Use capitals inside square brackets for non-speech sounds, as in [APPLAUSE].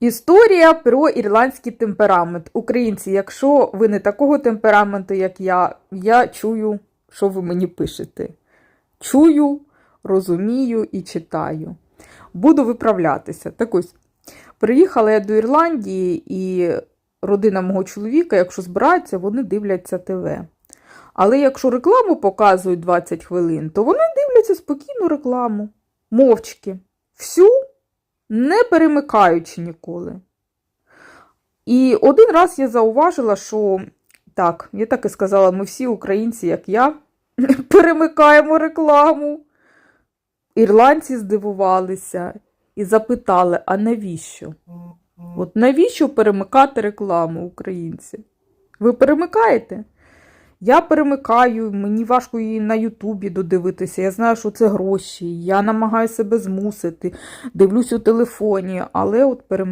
Історія про ірландський темперамент. Українці, якщо ви не такого темпераменту, як я, я чую, що ви мені пишете. Чую, розумію і читаю. Буду виправлятися. Так ось, приїхала я до Ірландії, і родина мого чоловіка, якщо збираються, вони дивляться ТВ. Але якщо рекламу показують 20 хвилин, то вони дивляться спокійну рекламу, мовчки. Всю не перемикаючи ніколи. І один раз я зауважила, що так, я так і сказала, ми всі українці, як я, [LAUGHS] перемикаємо рекламу. Ірландці здивувалися і запитали: а навіщо? От навіщо перемикати рекламу українці? Ви перемикаєте? Я перемикаю, мені важко її на Ютубі додивитися. Я знаю, що це гроші. Я намагаюся себе змусити, дивлюсь у телефоні, але от перемикаю.